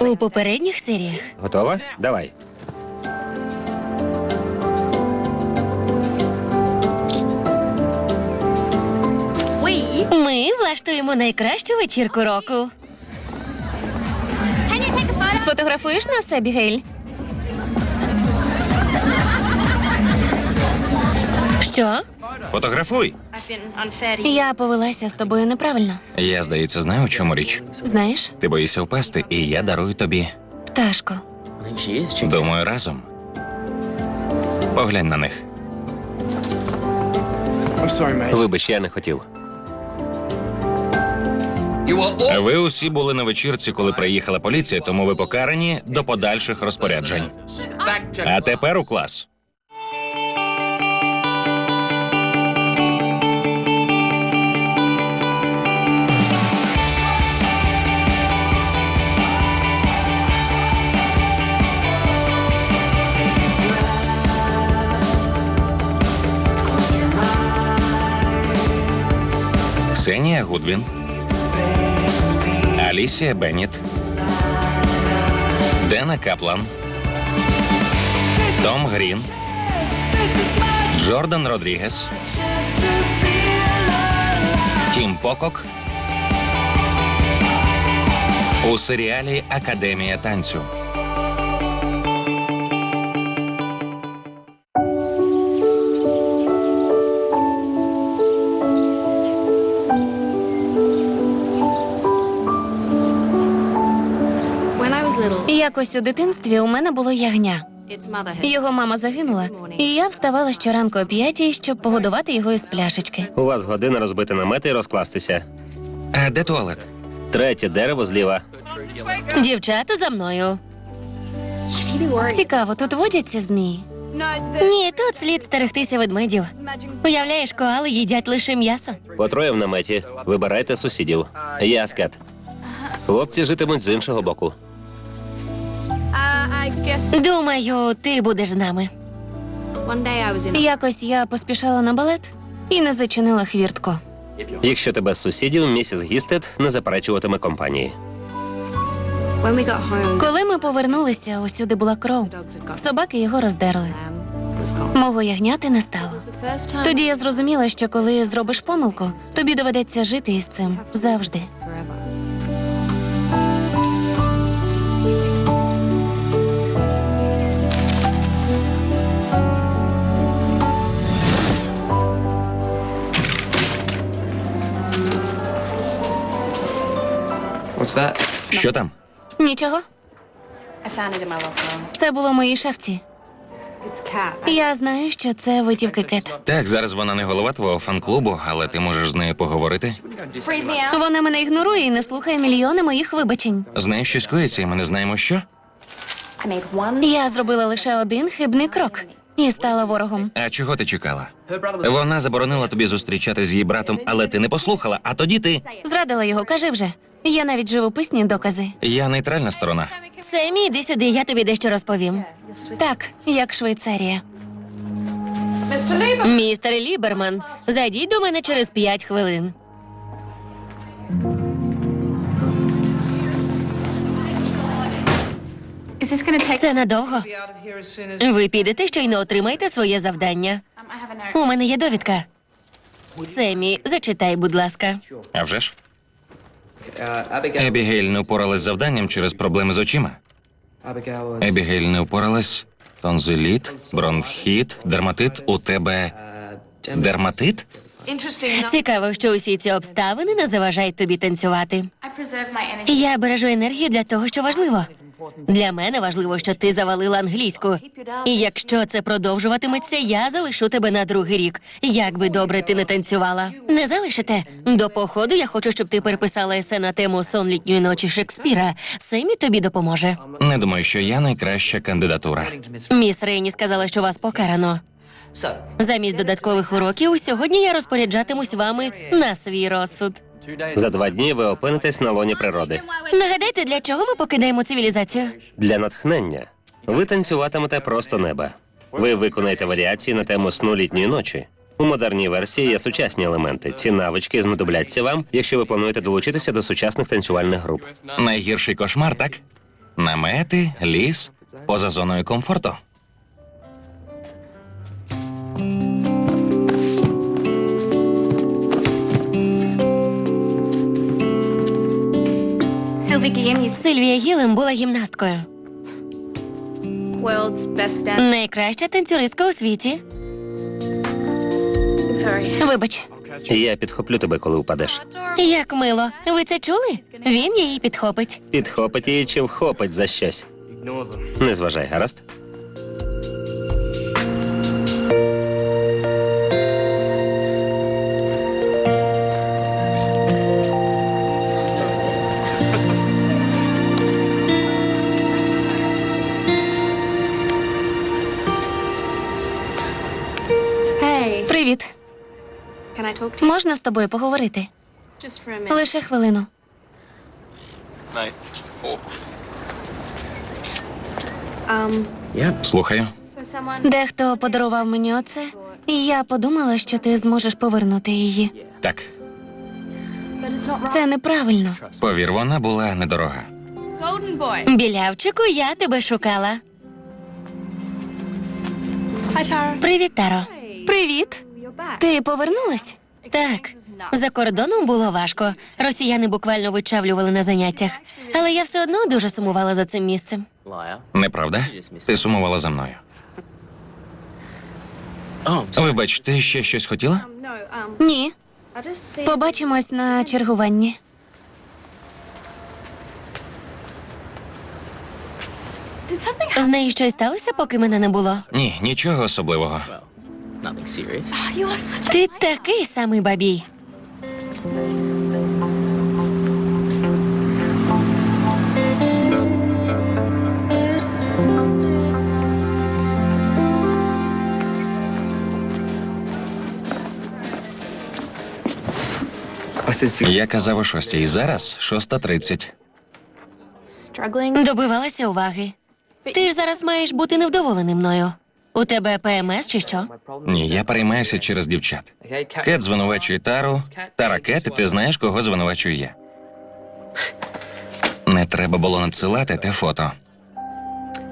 У попередніх серіях Готова? Давай. ми влаштуємо найкращу вечірку року. Сфотографуєш нас, Ебігейль? Що? Фотографуй. Я повелася з тобою неправильно. Я, здається, знаю, у чому річ. Знаєш, Ти боїшся впасти, і я дарую тобі. пташко. Думаю, разом. Поглянь на них. Вибач, я не хотів. Ви усі були на вечірці, коли приїхала поліція, тому ви покарані до подальших розпоряджень. А тепер у клас. Ксенія Гудвін, Алісія Бенніт, Дена Каплан, Том Грін, Джордан Родрігес, Тім Покок. У серіалі Академія танцю. Якось у дитинстві у мене було ягня. Його мама загинула, і я вставала щоранку о п'ятій, щоб погодувати його із пляшечки. У вас година розбити намети і розкластися. А де туалет? Третє дерево зліва. Дівчата за мною. Цікаво, тут водяться змії. Ні, тут слід стерегтися ведмедів. Уявляєш, коали їдять лише м'ясо. По троє в наметі. Вибирайте сусідів. Я скат. Хлопці житимуть з іншого боку. Думаю, ти будеш з нами. Якось я поспішала на балет і не зачинила хвіртку. Якщо тебе з сусідів, місіс Гістед не заперечуватиме компанії. Коли ми повернулися, усюди була кров. Собаки його роздерли. Мого ягняти не стало. Тоді я зрозуміла, що коли зробиш помилку, тобі доведеться жити із цим завжди. Що там? Нічого, це було в моїй шафці. Я знаю, що це витівки кет. Так, зараз вона не голова твого фан-клубу, але ти можеш з нею поговорити. Вона мене ігнорує і не слухає мільйони моїх вибачень. З нею щось коїться, і ми не знаємо що. Я зробила лише один хибний крок і стала ворогом. А чого ти чекала? Вона заборонила тобі зустрічати з її братом, але ти не послухала. А тоді ти. Зрадила його, кажи вже. Є навіть живописні докази. Я нейтральна сторона. Семі, іди сюди, я тобі дещо розповім. Так, як Швейцарія. Містер Ліберман, зайдіть до мене через п'ять хвилин. Це надовго. Ви підете, щойно отримаєте своє завдання. Um, I have a note. У мене є довідка. Семі, зачитай, будь ласка. А вже ж? Uh, Ебігейль не впоралась з завданням через проблеми з очима. Ебігейль не впоралась. Тонзиліт, бронхіт, дерматит. У тебе Uh, дерматит? Цікаво, що усі ці обставини не заважають тобі танцювати. Я бережу енергію для того, що важливо. Для мене важливо, що ти завалила англійську. І якщо це продовжуватиметься, я залишу тебе на другий рік. Як би добре ти не танцювала. Не залишите. До походу я хочу, щоб ти переписала есе на тему сон літньої ночі Шекспіра. Семі тобі допоможе. Не думаю, що я найкраща кандидатура. Міс Рейні сказала, що вас покарано. Замість додаткових уроків сьогодні я розпоряджатимусь вами на свій розсуд. За два дні ви опинитесь на лоні природи. Нагадайте, для чого ми покидаємо цивілізацію? Для натхнення ви танцюватимете просто неба. Ви виконаєте варіації на тему сну літньої ночі. У модерній версії є сучасні елементи. Ці навички знадобляться вам, якщо ви плануєте долучитися до сучасних танцювальних груп. Найгірший кошмар, так? Намети, ліс, поза зоною комфорту. Сильвія Гілем була гімнасткою. Найкраща танцюристка у світі. Вибач, Я підхоплю тебе, коли впадеш. Як мило. Ви це чули? Він її підхопить. Підхопить її чи вхопить за щось. Не зважай, гаразд? Можна з тобою поговорити? Лише хвилину. Um, Слухаю. Дехто подарував мені оце, і я подумала, що ти зможеш повернути її. Так. Це неправильно. повір, вона була недорога. Білявчику, я тебе шукала. Привіт, Таро. Привіт. Ти повернулась? Так, за кордоном було важко. Росіяни буквально вичавлювали на заняттях. Але я все одно дуже сумувала за цим місцем. Неправда? Ти сумувала за мною. Вибач, ти ще щось хотіла? Ні. Побачимось на чергуванні. З нею щось сталося, поки мене не було. Ні, нічого особливого. You are such. Ти такий самий бабій. Я казав о шостій, зараз шоста тридцять. Struggling. Добивалася уваги. Ти ж зараз маєш бути невдоволений мною. У тебе ПМС чи що? Ні, я переймаюся через дівчат. Кет звинувачує Тару, Тара Кет, і ти знаєш, кого звинувачую я. Не треба було надсилати те фото.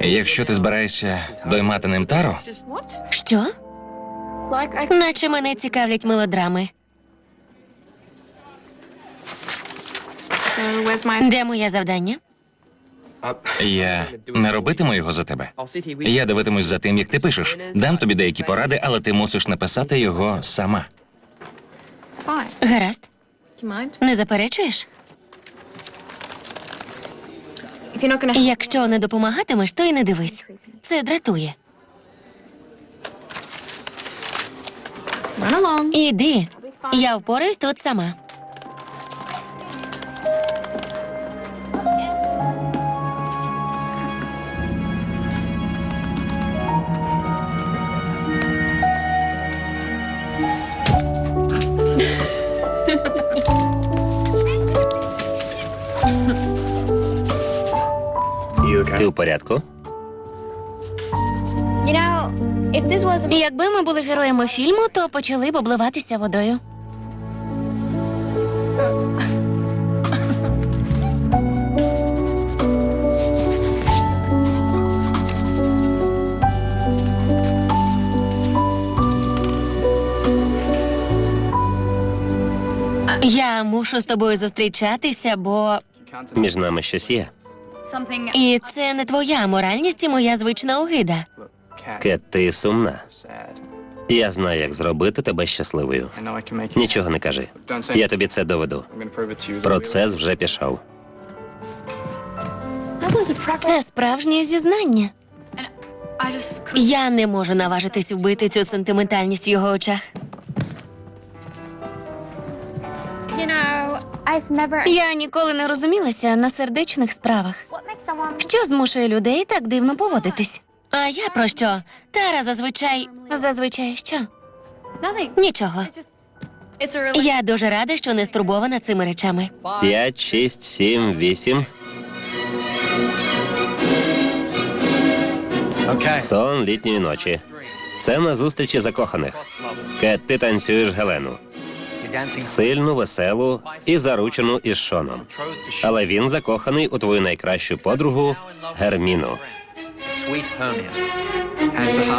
Якщо ти збираєшся доймати ним Тару, Що? Наче мене цікавлять мелодрами. Де моє завдання? Я не робитиму його за тебе. Я дивитимусь за тим, як ти пишеш. Дам тобі деякі поради, але ти мусиш написати його сама. Гаразд. Не заперечуєш? Якщо не допомагатимеш, то й не дивись. Це дратує. Іди. Я впораюсь тут сама. Порядку? Якби ми були героями фільму, то почали б обливатися водою. Я мушу з тобою зустрічатися, бо Між нами щось є. І це не твоя моральність і моя звична огида. Кет, ти сумна. Я знаю, як зробити тебе щасливою. Нічого не кажи. Я тобі це доведу. Процес вже пішов. Це справжнє зізнання. Я не можу наважитись вбити цю сентиментальність в його очах. Я ніколи не розумілася на сердечних справах. Що змушує людей так дивно поводитись? А я про що? Тара зазвичай Зазвичай що? Нічого. Я дуже рада, що не стурбована цими речами. П'ять, шість, сім, вісім. Сон літньої ночі. Це на зустрічі закоханих. Кет, ти танцюєш Гелену. Сильну, веселу і заручену із Шоном. Але він закоханий у твою найкращу подругу Герміну.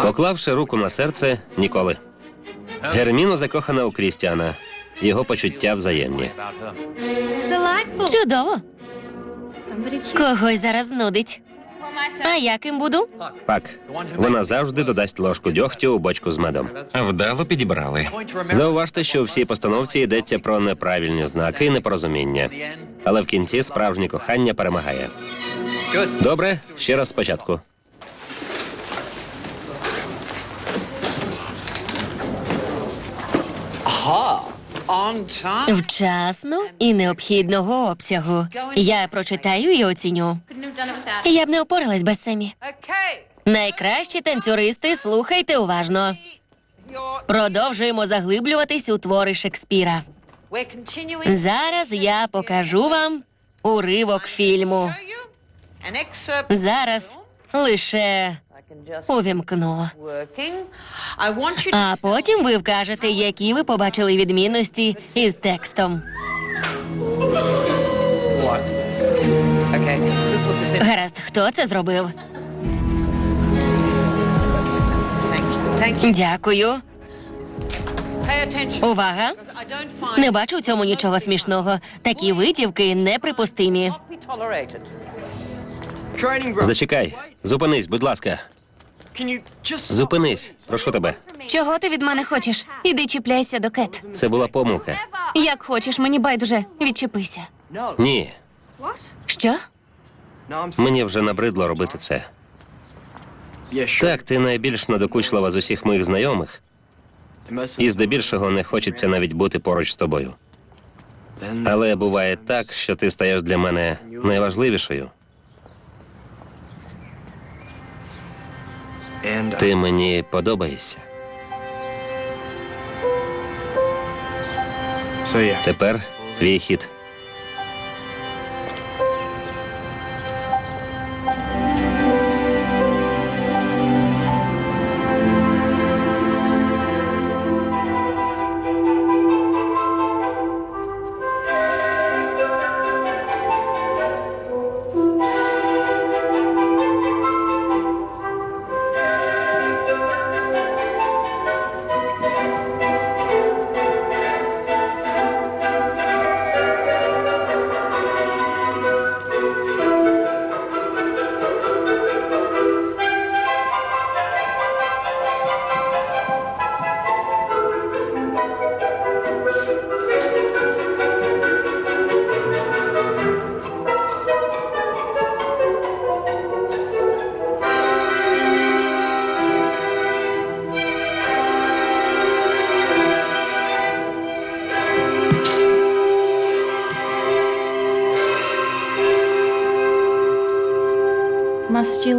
Поклавши руку на серце, ніколи. Герміна закохана у Крістіана. Його почуття взаємні. Чудово. Когось зараз нудить. А яким буду? Пак, вона завжди додасть ложку дьогтю у бочку з медом. Вдало підібрали. Зауважте, що у всій постановці йдеться про неправильні знаки і непорозуміння. Але в кінці справжнє кохання перемагає. Добре, ще раз спочатку. Вчасно і необхідного обсягу. Я прочитаю і оціню. Я б не опоралась без Семі. Найкращі танцюристи, слухайте уважно. Продовжуємо заглиблюватись у твори Шекспіра. Зараз я покажу вам уривок фільму. Зараз лише увімкну. А потім ви вкажете, які ви побачили відмінності із текстом. Гаразд, хто це зробив? Дякую. Увага! Не бачу в цьому нічого смішного. Такі витівки неприпустимі. Зачекай, зупинись, будь ласка. Зупинись, прошу тебе. Чого ти від мене хочеш? Іди чіпляйся до кет. Це була помилка. Як хочеш, мені байдуже. Відчепися. Ні, Що? мені вже набридло робити це. Так, ти найбільш надокучлива з усіх моїх знайомих, і здебільшого не хочеться навіть бути поруч з тобою. Але буває так, що ти стаєш для мене найважливішою. Ти мені подобаєшся. Тепер твій хід.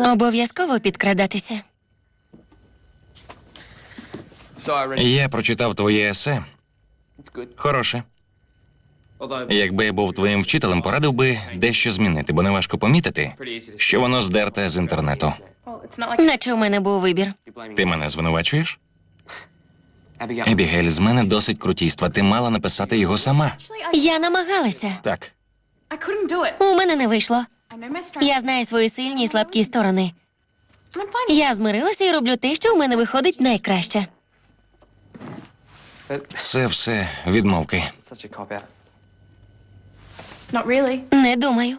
Обов'язково підкрадатися. Я прочитав твоє есе. Хороше. Якби я був твоїм вчителем, порадив би дещо змінити, бо неважко помітити, що воно здерте з інтернету. Наче у мене був вибір. Ти мене звинувачуєш? Ебігель, з мене досить крутійства. Ти мала написати його сама. Я намагалася. Так. У мене не вийшло. Я знаю свої сильні і слабкі сторони. Я змирилася і роблю те, що в мене виходить найкраще. Це все відмовки. Не думаю.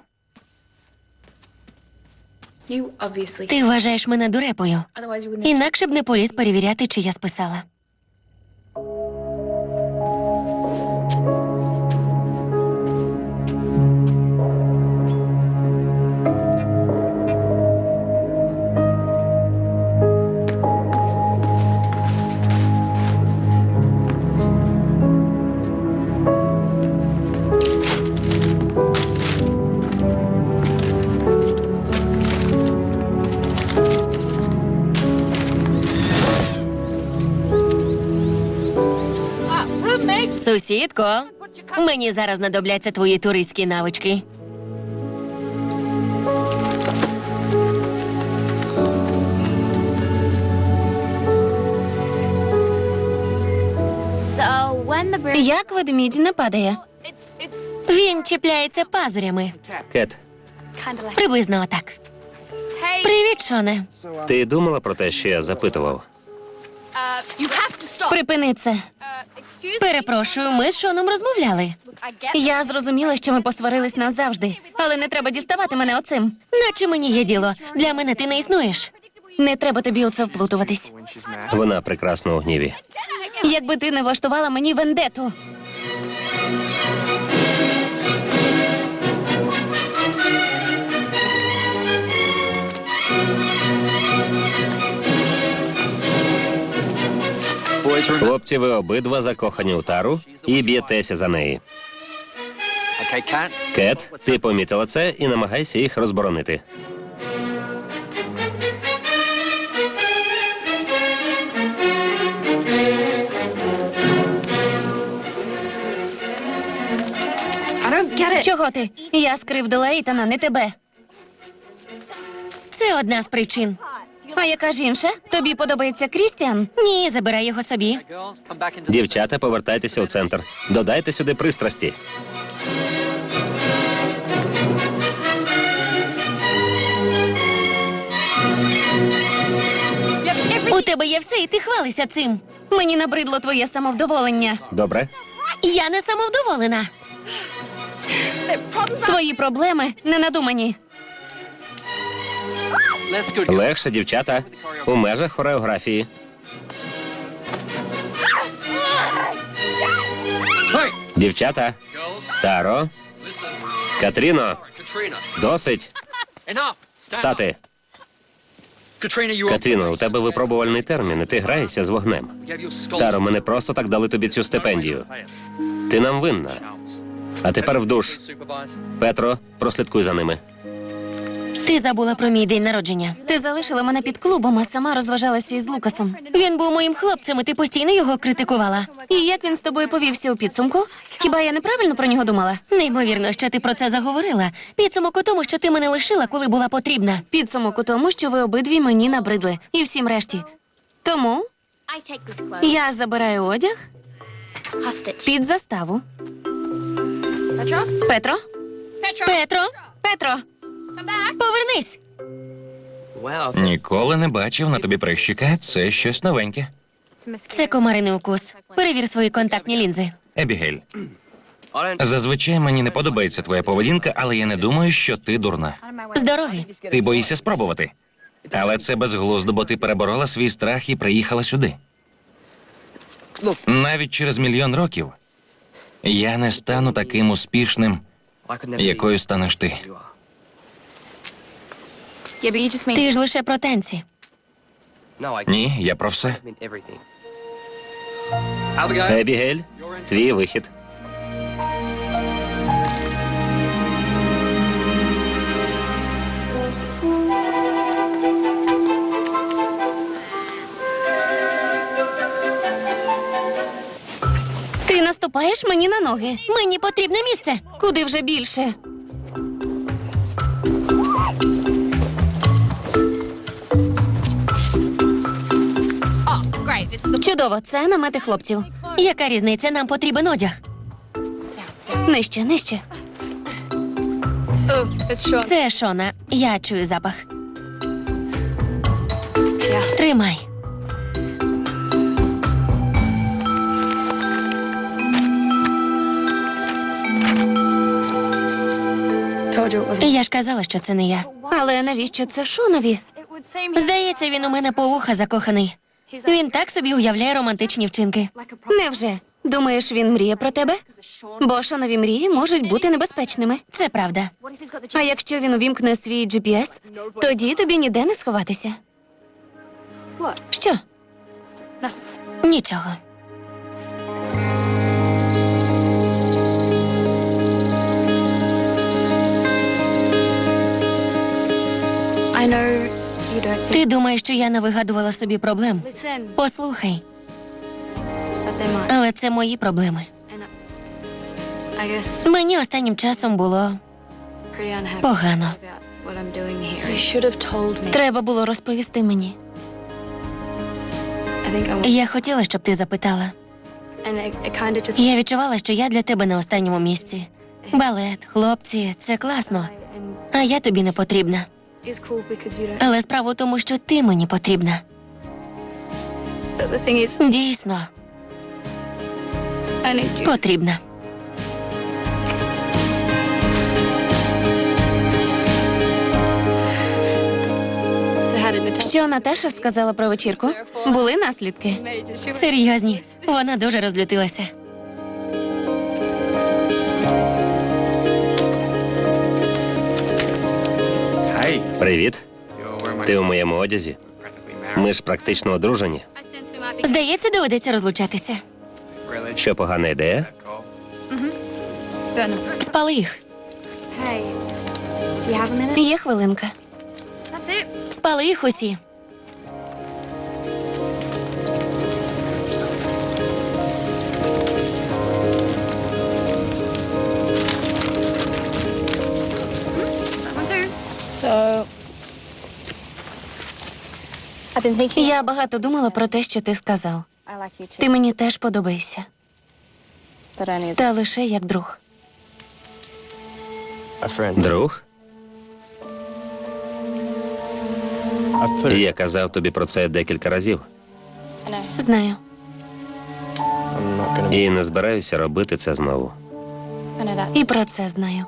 Ти вважаєш мене дурепою. Інакше б не поліз перевіряти, чи я списала. Сусідко, мені зараз знадобляться твої туристські навички. Як ведмідь не падає? Він чіпляється пазурями. Кет. Приблизно отак. Привіт, Шоне. Ти думала про те, що я запитував? Припини це. Uh. Перепрошую, ми з Шоном розмовляли. Я зрозуміла, що ми посварились назавжди, але не треба діставати мене оцим. Наче мені є діло. Для мене ти не існуєш. Не треба тобі у це вплутуватись. Вона прекрасно у гніві. Якби ти не влаштувала мені вендету. Хлопці, ви обидва закохані у тару і б'єтеся за неї. Кет, ти помітила це і намагайся їх розборонити. Чого ти? Я скривдила Ейтана, не тебе. Це одна з причин. А яка ж інша? Тобі подобається Крістіан? Ні, забирай його собі. Дівчата, повертайтеся у центр. Додайте сюди пристрасті. У тебе є все, і ти хвалися цим. Мені набридло твоє самовдоволення. Добре? Я не самовдоволена. Твої проблеми не надумані. Легше, дівчата. У межах хореографії. Дівчата, Таро. Катріно, досить встати. Катріно, у тебе випробувальний термін, і ти граєшся з вогнем. Таро, ми не просто так дали тобі цю стипендію. Ти нам винна. А тепер в душ. Петро, прослідкуй за ними. Ти забула про мій день народження. Ти залишила мене під клубом, а сама розважалася із Лукасом. Він був моїм хлопцем, і ти постійно його критикувала. І як він з тобою повівся у підсумку? Хіба я неправильно про нього думала? Неймовірно, що ти про це заговорила. Підсумок у тому, що ти мене лишила, коли була потрібна. Підсумок у тому, що ви обидві мені набридли, і всім решті. Тому я забираю одяг під заставу. Petra? Петро? Петро, Петро! Повернись. Ніколи не бачив на тобі прищика. Це щось новеньке. Це комариний укус. Перевір свої контактні лінзи. Ебігель, зазвичай мені не подобається твоя поведінка, але я не думаю, що ти дурна. З дороги. Ти боїшся спробувати. Але це безглуздо, бо ти переборола свій страх і приїхала сюди. Навіть через мільйон років я не стану таким успішним, якою станеш ти. you are. Yeah, but you just mean. Ти ж лише про танці. Ні, я про все. Ебігель, твій вихід. Ти наступаєш мені на ноги. Мені потрібне місце. Куди вже більше? Чудово, це намети хлопців. Яка різниця? Нам потрібен одяг. Нижче, нижче. Short. Це Шона. Я чую запах. Тримай. Я ж казала, що це не я. Але навіщо це Шонові? Здається, він у мене по вуха закоханий. Він так собі уявляє романтичні вчинки. Невже? Думаєш, він мріє про тебе? Бо Шонові мрії можуть бути небезпечними. Це правда. А якщо він увімкне свій GPS, тоді тобі ніде не сховатися. Що? Нічого. Ти думаєш, що я не вигадувала собі проблем? Послухай, але це мої проблеми. Мені останнім часом було погано. Треба було розповісти мені. Я хотіла, щоб ти запитала. Я відчувала, що я для тебе на останньому місці. Балет, хлопці, це класно. А я тобі не потрібна. Але справа у тому, що ти мені потрібна. Дійсно, потрібна. Що Наташа сказала про вечірку? Були наслідки. Серйозні, вона дуже розлютилася. Привіт. Ти у моєму одязі. Ми ж практично одружені. Здається, доведеться розлучатися. Що погана ідея? Спали їх. Є хвилинка. Спали їх усі. Я багато думала про те, що ти сказав. Ти мені теж подобаєшся, та лише як друг. Друг? Я казав тобі про це декілька разів. Знаю. І не збираюся робити це знову. І про це знаю.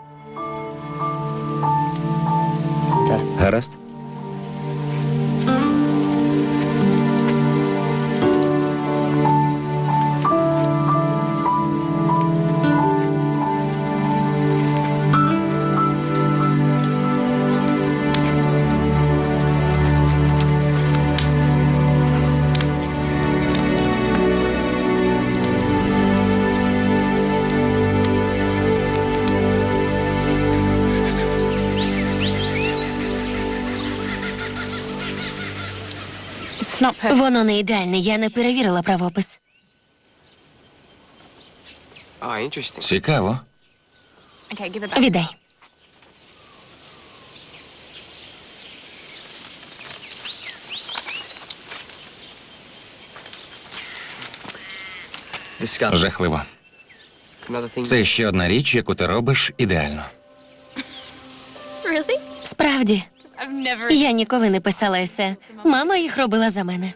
Гаразд? Воно не ідеальне, я не перевірила правопис. Цікаво. Віддай. Жахливо. Це ще одна річ, яку ти робиш ідеально. Справді. Я ніколи не писала есе. Мама їх робила за мене.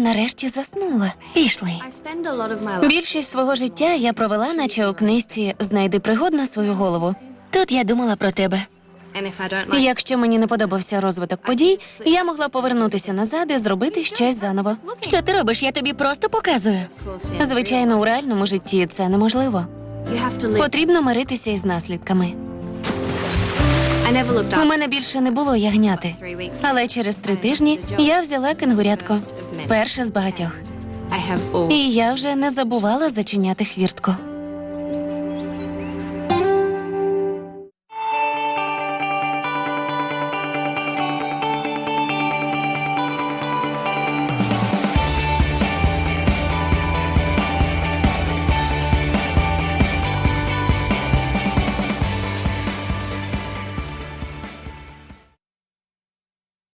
Я нарешті заснула. пішли. Більшість свого життя я провела, наче у книжці Знайди пригод на свою голову. Тут я думала про тебе. І Якщо мені не подобався розвиток подій, я могла повернутися назад і зробити щось заново. Що ти робиш? Я тобі просто показую. Звичайно, у реальному житті це неможливо. Потрібно миритися із наслідками. У мене більше не було ягняти. Але через три тижні я взяла кенгурятко. Перше з багатьох. І я вже не забувала зачиняти хвіртку.